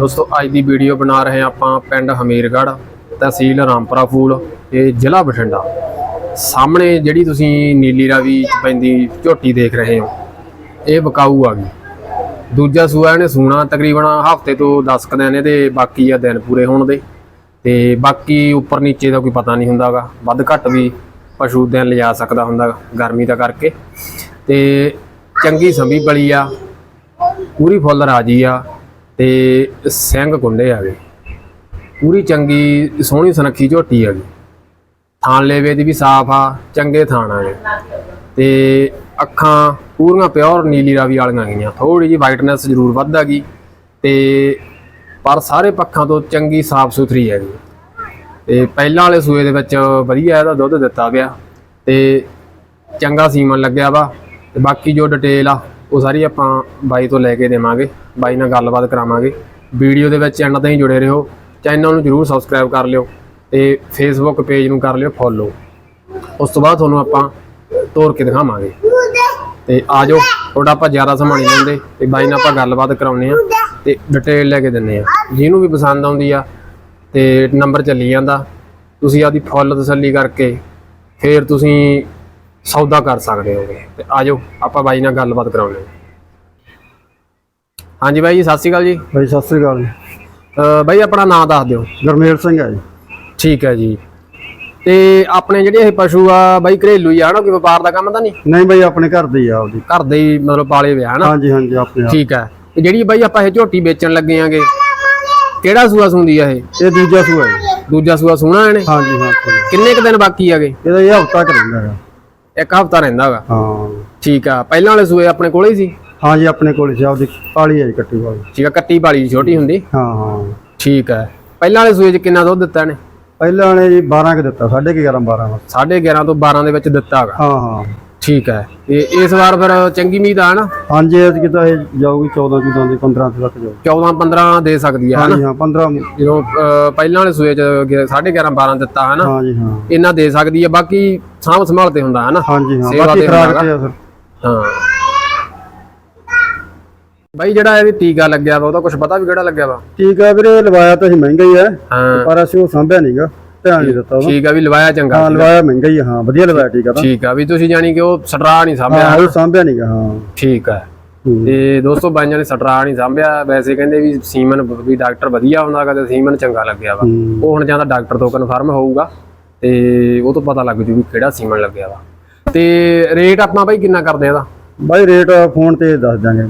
ਦੋਸਤੋ ਅੱਜ ਦੀ ਵੀਡੀਓ ਬਣਾ ਰਹੇ ਹਾਂ ਆਪਾਂ ਪਿੰਡ ਹਮੀਰਗੜ੍ਹ ਤਹਿਸੀਲ ਰਾਮਪੁਰਾ ਫੂਲ ਤੇ ਜ਼ਿਲ੍ਹਾ ਬਠਿੰਡਾ। ਸਾਹਮਣੇ ਜਿਹੜੀ ਤੁਸੀਂ ਨੀਲੀ ਰਾਵੀ ਪੈਂਦੀ ਝੋਟੀ ਦੇਖ ਰਹੇ ਹੋ ਇਹ ਬਕਾਊ ਆ ਗਈ। ਦੂਜਾ ਸੂਆ ਇਹਨੇ ਸੂਣਾ ਤਕਰੀਬਨ ਹਫ਼ਤੇ ਤੋਂ 10 ਕੁ ਦਿਨ ਇਹਦੇ ਬਾਕੀ ਆ ਦਿਨ ਪੂਰੇ ਹੋਣ ਦੇ। ਤੇ ਬਾਕੀ ਉੱਪਰ ਨੀਚੇ ਦਾ ਕੋਈ ਪਤਾ ਨਹੀਂ ਹੁੰਦਾਗਾ ਵੱਧ ਘੱਟ ਵੀ ਪਸ਼ੂ ਦਿਨ ਲਿਜਾ ਸਕਦਾ ਹੁੰਦਾ ਗਾ, ਗਰਮੀ ਦਾ ਕਰਕੇ। ਤੇ ਚੰਗੀ ਸੰਭੀ ਬਲੀ ਆ ਪੂਰੀ ਫੁੱਲ ਰਾਜੀ ਆ। ਤੇ ਸਿੰਘ ਕੁੰਡੇ ਆ ਗਏ। ਪੂਰੀ ਚੰਗੀ ਸੋਹਣੀ ਸੁਨੱਖੀ ਝੋਟੀ ਆ ਗਈ। ਥਾਣ ਲੇਵੇ ਦੀ ਵੀ ਸਾਫ਼ ਆ, ਚੰਗੇ ਥਾਣ ਆ। ਗਏ ਤੇ ਅੱਖਾਂ ਪੂਰੀਆਂ ਪਿਓਰ ਨੀਲੀ ਰਾਵੀ ਵਾਲੀਆਂ ਗਈਆਂ। ਥੋੜੀ ਜੀ ਵਾਈਟਨੈਸ ਜ਼ਰੂਰ ਵੱਧ ਆ ਗਈ। ਤੇ ਪਰ ਸਾਰੇ ਪੱਖਾਂ ਤੋਂ ਚੰਗੀ ਸਾਫ਼ ਸੁਥਰੀ ਹੈਗੀ ਤੇ ਪਹਿਲਾਂ ਵਾਲੇ ਸੂਏ ਦੇ ਵਿੱਚ ਵਧੀਆ ਇਹਦਾ ਦੁੱਧ ਦਿੱਤਾ ਗਿਆ ਤੇ ਚੰਗਾ ਸੀਮਨ ਲੱਗਿਆ ਵਾ। ਤੇ ਬਾਕੀ ਜੋ ਡਿਟੇਲ ਆ ਉਹ ਸਾਰੀ ਆਪਾਂ ਬਾਈ ਤੋਂ ਲੈ ਕੇ ਦੇਵਾਂਗੇ, ਬਾਈ ਨਾਲ ਗੱਲਬਾਤ ਕਰਾਵਾਂਗੇ। ਵੀਡੀਓ ਦੇ ਵਿੱਚ ਐਂਡ ਤਾਈਂ ਜੁੜੇ ਰਹੋ ਚੈਨਲ ਨੂੰ ਜਰੂਰ ਸਬਸਕ੍ਰਾਈਬ ਕਰ ਲਿਓ ਤੇ ਫੇਸਬੁੱਕ ਪੇਜ ਨੂੰ ਕਰ ਲਿਓ ਫੋਲੋ ਉਸ ਤੋਂ ਬਾਅਦ ਤੁਹਾਨੂੰ ਆਪਾਂ ਤੋਰ ਕੇ ਦਿਖਾਵਾਂਗੇ। ਤੇ ਆ ਜਾਓ ਥੋੜਾ ਆਪਾਂ ਜ਼ਿਆਦਾ ਸਮਾਂ ਨਹੀਂ ਲੈਂਦੇ, ਤੇ ਬਾਈ ਨਾਲ ਆਪਾਂ ਗੱਲਬਾਤ ਕਰਾਉਨੇ ਆ ਤੇ ਡਿਟੇਲ ਲੈ ਕੇ ਦਿੰਨੇ ਆ ਜਿਹਨੂੰ ਵੀ ਪਸੰਦ ਆਉਂਦੀ ਆ ਤੇ ਨੰਬਰ ਚੱਲੀ ਜਾਂਦਾ, ਤੁਸੀਂ ਆਦੀ ਫੁੱਲ ਤਸੱਲੀ ਕਰਕੇ ਫਿਰ ਤੁਸੀਂ ਸੌਦਾ ਕਰ ਸਕਦੇ ਹੋਗੇ। ਤੇ ਆ ਜਾਓ ਆਪਾਂ ਬਾਈ ਨਾਲ ਗੱਲਬਾਤ ਕਰਾਉਨੇ ਆ ਹਾਂਜੀ ਬਾਈ ਜੀ ਸਤਿ ਸ਼੍ਰੀ ਅਕਾਲ ਜੀ। ਭਾਈ ਸਤਿ ਸ੍ਰੀ ਅਕਾਲ ਜੀ। ਅਹ ਬਾਈ ਆਪਣਾ ਨਾਮ ਦੱਸ ਦਿਓ। ਗਰਮੇਲ ਸਿੰਘ ਹੈ ਜੀ। ਠੀਕ ਹੈ ਜੀ। ਤੇ ਆਪਣੇ ਜਿਹੜੇ ਇਹ ਪਸ਼ੂ ਆ ਬਾਈ ਘਰੇਲੂ ਹੀ ਆ ਨਾ ਕੋਈ ਵਪਾਰ ਦਾ ਕੰਮ ਤਾਂ ਨਹੀਂ? ਨਹੀਂ ਭਾਈ ਆਪਣੇ ਘਰ ਦੀ ਆ ਆਪਦੀ। ਘਰ ਦੇ ਹੀ ਮਤਲਬ ਪਾਲੇ ਵਿਆ ਹਨਾ? ਹਾਂਜੀ ਹਾਂਜੀ ਆਪਣੇ ਆਪ। ਠੀਕ ਹੈ। ਤੇ ਜਿਹੜੀ ਬਾਈ ਆਪਾਂ ਇਹ ਝੋਟੀ ਵੇਚਣ ਲੱਗੇ ਆਂਗੇ ਕਿਹੜਾ ਸੂਆ ਸੁੰਦੀ ਆ ਇਹ? ਇਹ ਦੂਜਾ ਸੂਆ ਹੈ। ਜੀ। ਦੂਜਾ ਸੂਆ ਸੋਹਣਾ ਇਹਨੇ? ਹਾਂਜੀ ਹਾਂ ਕੋਈ। ਕਿੰਨੇ ਕੁ ਦਿਨ ਬਾਕੀ ਆਗੇ ਇਹਦਾ ਇਹ ਹਫਤਾ ਕਰੇਗਾ ਇੱਕ ਹਫਤਾ ਰਹਿੰਦਾ ਹੈਗਾ ਹਾਂ। ਠੀਕ ਆ ਪਹਿਲਾਂ ਵਾਲੇ ਸੂਏ ਆਪਣੇ ਕੋਲੇ ਹੀ ਸੀ? ਹਾਂਜੀ ਆਪਣੇ ਕੋਲ ਸੀ ਆਪਦੀ ਕਾਲੀ ਹੈ ਜੀ ਕੱਟੀ ਵਾਲੀ। ਠੀਕ ਆ ਕੱਟੀ ਵਾਲੀ ਛੋਟੀ ਹੁੰਦੀ? ਹਾਂ ਹਾਂ। ਠੀਕ ਆ ਪਹਿਲਾਂ ਵਾਲੇ ਸੂਏ 'ਚ ਕਿੰਨਾ ਦੁੱਧ ਦਿੱਤਾ ਇਹਨੇ? ਪਹਿਲਾਂ ਨੇ ਜੀ 12 ਕਿ ਦਿੱਤਾ 11.5 12 ਬਸ 11.5 ਤੋਂ 12 ਦੇ ਵਿੱਚ ਦਿੱਤਾ ਹੈਗਾ ਹਾਂ ਹਾਂ। ਠੀਕ ਹੈ ਤੇ ਇਸ ਵਾਰ ਫਿਰ ਚੰਗੀ ਉਮੀਦ ਆ ਨਾ? ਹਾਂਜੀ ਇਹ ਕਿਤਾ ਇਹ ਜਾਊਗੀ 14 14 ਦੀ 15 ਤੱਕ ਜਾਊਗੀ। 14 15 ਦੇ ਸਕਦੀ ਹਨਾ? ਹਾਂਜੀ ਹਾਂ 15 ਜਦੋਂ ਅਹ, ਪਹਿਲਾਂ ਵਾਲੇ ਸੂਏ 'ਚ 11.5 12 ਦਿੱਤਾ ਹਨਾ? ਹਾਂਜੀ ਹਾਂ। ਇਹਨਾਂ ਦੇ ਸਕਦੀ ਆ ਬਾਕੀ ਸਾਂਭ ਸੰਭਾਲ ਤੇ ਹੁੰਦਾ ਹਨਾ? ਹਾਂਜੀ ਹਾਂ ਸੇਵਾ ਬਾਕੀ ਤੇ ਖਰਾਕ ਹੁੰਦਾ ਤੇ ਆ ਫਿਰ? ਹਾਂ। ਬਾਈ ਜਿਹੜਾ ਇਹਦੀ ਟੀਕਾ ਲੱਗਿਆ ਵਾ ਉਹਦਾ ਕੁਝ ਪਤਾ ਵੀ ਕਿਹੜਾ ਲੱਗਿਆ ਵਾ? ਆ ਵੀਰੇ ਲਵਾਇਆ ਤਾਂ ਅਸੀਂ ਮਹਿੰਗਾ ਹੀ ਹੈ। ਹਾਂ। ਪਰ ਅਸੀਂ ਉਹ ਸਾਂਭਿਆ ਨਹੀਂਗਾ ਧਿਆਨ ਨਹੀਂ ਦਿੱਤਾ ਉਹਦਾ। ਠੀਕ ਆ ਵੀ ਲਵਾਇਆ ਚੰਗਾ ਹਾਂ ਲਵਾਇਆ ਮਹਿੰਗਾ ਹੀ ਆ, ਹਾਂ ਵਧੀਆ ਲਵਾਇਆ ਆ ਤਾਂ। ਠੀਕ ਆ ਵੀ ਤੁਸੀਂ ਜਾਨੀ ਕਿ ਉਹ ਸਟਰਾ ਨਹੀਂ ਸਾਂਭਿਆ ਹਾਂ ਉਹ ਸਾਂਭਿਆ ਨਹੀਂਗਾ ਹਾਂ। ਠੀਕ ਆ। ਹੂੰ। ਤੇ ਦੋਸਤੋ ਬਾਈਆਂ ਨੇ ਸਟਰਾ ਨਹੀਂ ਸਾਂਭਿਆ। ਵੈਸੇ ਕਹਿੰਦੇ ਵੀ ਸੀਮਨ ਵੀ ਡਾਕਟਰ ਵਧੀਆ ਹੁੰਦਾ ਤੇ ਸੀਮਨ ਚੰਗਾ ਲੱਗਿਆ ਵਾ। ਹੂੰ। ਉਹ ਹੁਣ ਜਾਂ ਤਾਂ ਡਾਕਟਰ ਤੋਂ ਕਨਫਰਮ ਹੋਊਗਾ। ਤੇ ਉਹ ਤੋਂ ਪਤਾ ਲੱਗ ਜੂ ਵੀ ਕਿਹੜਾ ਸੀਮਨ ਲੱਗਿਆ ਵਾ। ਤੇ ਰੇਟ ਆਪਾਂ ਬਾਈ ਕਿੰਨਾ ਕਰਦੇ ਆ ਇਹਦਾ? ਬਾਈ ਰੇਟ ਫੋਨ ਤੇ ਦੱਸ ਦਾਂਗੇ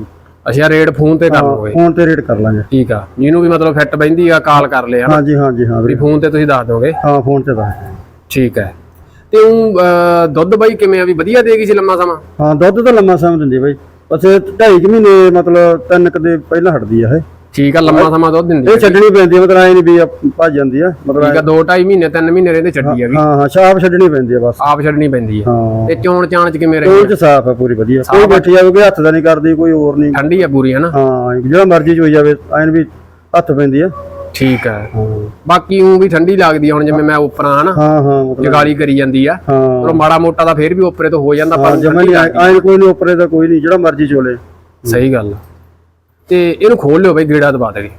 ਅੱਛਾ ਰੇਟ ਫੋਨ ਤੇ ਕਰ ਲਓਗੇ ਫੋਨ ਤੇ ਰੇਟ ਕਰ ਲਾਂਗੇ। ਠੀਕ ਆ। ਜਿਹਨੂੰ ਵੀ ਮਤਲਬ ਫਿੱਟ ਬੈਂਦੀ ਆ ਕਾਲ ਕਰ ਲਿਆ ਹਾਂਜੀ ਹਾਂਜੀ ਹਾਂ ਵੀ ਫੋਨ ਤੇ ਤੁਸੀਂ ਦੱਸ ਦੋਗੇ ਹਾਂ ਫੋਨ ਤੇ ਦੱਸ। ਠੀਕ ਹੈ ਤੇ ਉਹ ਦੁੱਧ ਬਾਈ ਕਿਵੇਂ ਆ? ਵੀ ਵਧੀਆ ਦੇਗੀ ਸੀ ਲੰਮਾ ਸਮਾਂ? ਹਾਂ ਦੁੱਧ ਤਾਂ ਲੰਮਾ ਸਮਾਂ ਦਿੰਦੀ ਬਾਈ। ਬਸ ਇਹ ਢਾਈ ਕੁ ਮਹੀਨੇ ਮਤਲਬ ਤਿੰਨ ਕੁ ਦੇ ਪਹਿਲਾਂ ਹਟਦੀ ਆ ਇਹ। ਠੀਕ ਆ ਲੰਮਾ ਸਮਾਂ ਦੁੱਧ ਦਿੰਦੀ ਇਹ ਆ। ਛੱਡਣੀ ਪੈਂਦੀ ਆ ਮਤਲਬ ਐ ਨਹੀਂ ਵੀ ਆ ਭੱਜ ਜਾਂਦੀ ਆ ਮਤਲਬ ਠੀਕ ਆ 2 2.5 ਮਹੀਨੇ 3 ਮਹੀਨੇ ਰਹਿੰਦੇ ਛੱਡੀ ਹੈਗੀ ਹਾਂ ਹਾਂ ਛਾਪ ਛੱਡਣੀ ਪੈਂਦੀ ਆ ਬਸ। ਆਪ ਛੱਡਣੀ ਪੈਂਦੀ ਹੈ ਹਾਂ। ਤੇ ਚੋਣ ਚਾਣ ਚ ਕਿਵੇਂ ਰਹੀ ਕੋਈ ਚ ਸਾਫ਼ ਆ ਪੂਰੀ ਵਧੀਆ। ਕੋਈ ਬੈਠੀ ਜਾਵੇ ਕੋਈ ਹੱਥ ਦਾ ਨਹੀਂ ਕਰਦੀ ਕੋਈ ਹੋਰ ਨਹੀਂ। ਠੰਡੀ ਆ ਪੂਰੀ ਹੈ ਨਾ ਹਾਂ ਜਿਹੜਾ ਮਰਜ਼ੀ ਚ ਹੋਈ ਜਾਵੇ ਐਨ ਵੀ ਹੱਥ ਪੈਂਦੀ ਆ। ਠੀਕ ਹਾਂ। ਬਾਕੀ ਉਹ ਵੀ ਠੰਡੀ ਲੱਗਦੀ ਆ ਹੁਣ ਜਿਵੇਂ ਮੈਂ ਉਪਰਾਂ ਹਨਾ? ਹਾਂ ਹਾਂ ਮਤਲਬ ਜਗਾਲੀ ਕਰੀ ਜਾਂਦੀ ਆ। ਹਾਂ। ਚਲੋ ਮਾੜਾ ਮੋਟਾ ਤਾਂ ਫੇਰ ਵੀ ਉਪਰੇ ਤੋਂ ਹੋ ਜਾਂਦਾ ਪਰ ਜਮਾ ਨਹੀਂ ਐਨ ਕੋਈ ਨਹੀਂ ਉੱਪਰੇ ਦਾ ਕੋਈ ਨਹੀਂ ਜਿਹੜਾ ਮਰਜ਼ੀ ਚੋਲੇ। ਸਹੀ ਗੱਲ ਆ। ਤੇ ਇਹਨੂੰ ਖੋਲ ਲਿਓ ਬਈ, ਗੇੜਾ ਦਬਾ ਦੇ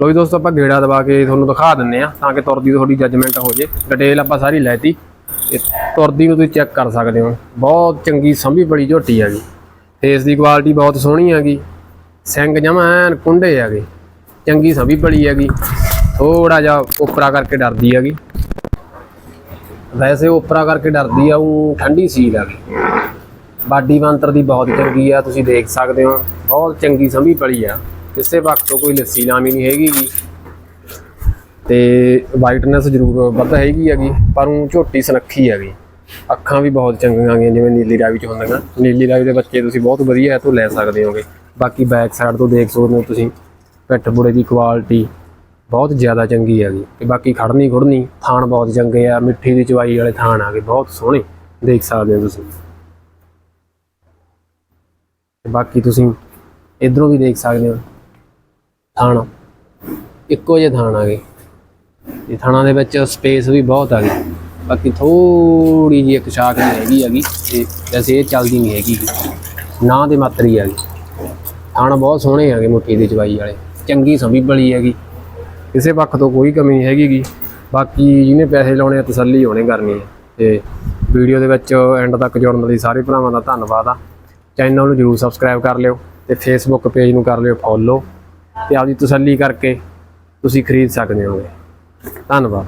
ਲੋ ਜੀ ਦੋਸਤੋ, ਆਪਾਂ ਗੇੜਾ ਦਬਾ ਕੇ ਤੁਹਾਨੂੰ ਦਿਖਾ ਦਿੰਨੇ ਆ ਤਾਂ ਕਿ ਤੁਰਦੀ ਤੁਹਾਡੀ ਜੱਜਮੈਂਟ ਹੋ ਜੇ। ਡਿਟੇਲ ਆਪਾਂ ਸਾਰੀ ਲੈਤੀ ਤੇ। ਤੁਰਦੀ ਨੂੰ ਤੁਸੀਂ ਚੈੱਕ ਕਰ ਸਕਦੇ ਹੋ। ਬਹੁਤ ਚੰਗੀ ਸੰਭੀ ਬੜੀ ਝੋਟੀ ਹੈਗੀ ਫੇਸ ਦੀ ਕੁਆਲਿਟੀ ਬਹੁਤ ਸੋਹਣੀ ਹੈਗੀ ਸਿੰਘ ਜਮਾ ਐਨ ਕੁੰਡੇ ਹੈਗੇ ਚੰਗੀ ਸੰਭੀ ਬੜੀ ਹੈਗੀ ਥੋੜਾ ਜਿਹਾ ਉਪਰਾ ਕਰਕੇ ਡਰਦੀ ਹੈਗੀ ਵੈਸੇ ਉਪਰਾ ਕਰਕੇ ਡਰਦੀ ਆ, ਉਹ ਠੰਡੀ ਸੀਲ ਹੈਗੀ ਬਾਡੀ ਬੰਤਰ ਦੀ ਬਹੁਤ ਚੰਗੀ ਆ, ਤੁਸੀਂ ਦੇਖ ਸਕਦੇ ਹੋ। ਬਹੁਤ ਚੰਗੀ ਸੰਭੀ ਪਲੀ ਆ। ਕਿਸੇ ਵਕਤ ਤੋਂ ਕੋਈ ਲੱਸੀ ਲਾਮੀ ਨਹੀਂ ਹੈਗੀ ਗੀ। ਤੇ ਵਾਈਟਨੈਸ ਜ਼ਰੂਰ ਵੱਧ ਹੈਗੀ ਹੈਗੀ, ਪਰ ਉਹ ਝੋਟੀ ਸੁਨੱਖੀ ਹੈਗੀ। ਅੱਖਾਂ ਵੀ ਬਹੁਤ ਚੰਗੀਆਂ ਹੈਗੀਆਂ, ਜਿਵੇਂ ਨੀਲੀ ਰਾਵੀ ਚ ਹੁੰਦੀਆਂ। ਨੀਲੀ ਰਾਵੀ ਦੇ ਬੱਚੇ ਤੁਸੀਂ ਬਹੁਤ ਵਧੀਆ ਹੈ ਤੋਂ ਲੈ ਸਕਦੇ ਹੋਗੇ। ਬਾਕੀ ਬੈਕ ਸਾਈਡ ਤੋਂ ਦੇਖ ਸਕਦੇ ਹੋ ਤੁਸੀਂ, ਪਿੱਠ ਬੁੜੇ ਦੀ ਕੁਆਲਿਟੀ ਬਹੁਤ ਜ਼ਿਆਦਾ ਚੰਗੀ ਹੈਗੀ। ਤੇ ਬਾਕੀ ਖੜਨੀ ਖੁੜਨੀ, ਥਾਣ ਬਹੁਤ ਚੰਗੇ ਆ। ਮਿੱਠੀ ਦੀ ਚਵਾਈ ਵਾਲੇ ਥਾਣ ਆ ਬਹੁਤ ਸੋਹਣੇ। ਦੇਖ ਸਕਦੇ ਹੋ ਤੁਸੀਂ। ਬਾਕੀ ਤੁਸੀਂ ਇਧਰੋਂ ਵੀ ਦੇਖ ਸਕਦੇ ਹੋ। ਥਾਣਾ। ਇੱਕੋ ਜਿਹਾ ਥਾਣਾ ਆ ਗਏ। ਇਹ ਥਾਣਾ ਦੇ ਵਿੱਚ ਸਪੇਸ ਵੀ ਬਹੁਤ ਆ ਗਈ। ਬਾਕੀ ਥੋੜੀ ਜੀ ਇੱਕ ਸ਼ਾਕ ਨਹੀਂ ਹੈਗੀ ਹੈਗੀ ਤੇ ਵੈਸੇ ਇਹ ਚੱਲਦੀ ਨਹੀਂ ਹੈਗੀ। ਨਾ ਦੇ ਮਾਤਰੀ ਹੈਗੀ ਥਾਣਾ ਬਹੁਤ ਸੋਹਣੇ ਹੈਗੇ ਮੁੱਠੀ ਦੇ ਜਵਾਈ ਵਾਲੇ। ਚੰਗੀ ਸਮੀ ਬਲੀ ਹੈਗੀ। ਕਿਸੇ ਪੱਖ ਤੋਂ ਕੋਈ ਕਮੀ ਨਹੀਂ ਹੈਗੀ ਬਾਕੀ ਜਿਹਨੇ ਪੈਸੇ ਲਾਉਣੇ ਆ, ਤਸੱਲੀ ਹੋਣੇ ਕਰਨੀ ਹੈ ਤੇ ਵੀਡੀਓ ਦੇ ਵਿੱਚ ਐਂਡ ਤੱਕ ਜੁੜਨ ਲਈ ਸਾਰੇ ਭਰਾਵਾਂ ਦਾ ਧੰਨਵਾਦ ਆ। ਚੈਨਲ ਨੂੰ ਜਰੂਰ ਸਬਸਕ੍ਰਾਈਬ ਕਰ ਲਿਓ। ਤੇ ਫੇਸਬੁੱਕ ਪੇਜ ਨੂੰ ਕਰ ਲਿਓ ਫੋਲੋ ਤੇ ਆਪਦੀ ਤਸੱਲੀ ਕਰਕੇ ਤੁਸੀਂ ਖਰੀਦ ਸਕਦੇ ਹੋਗੇ। ਧੰਨਵਾਦ।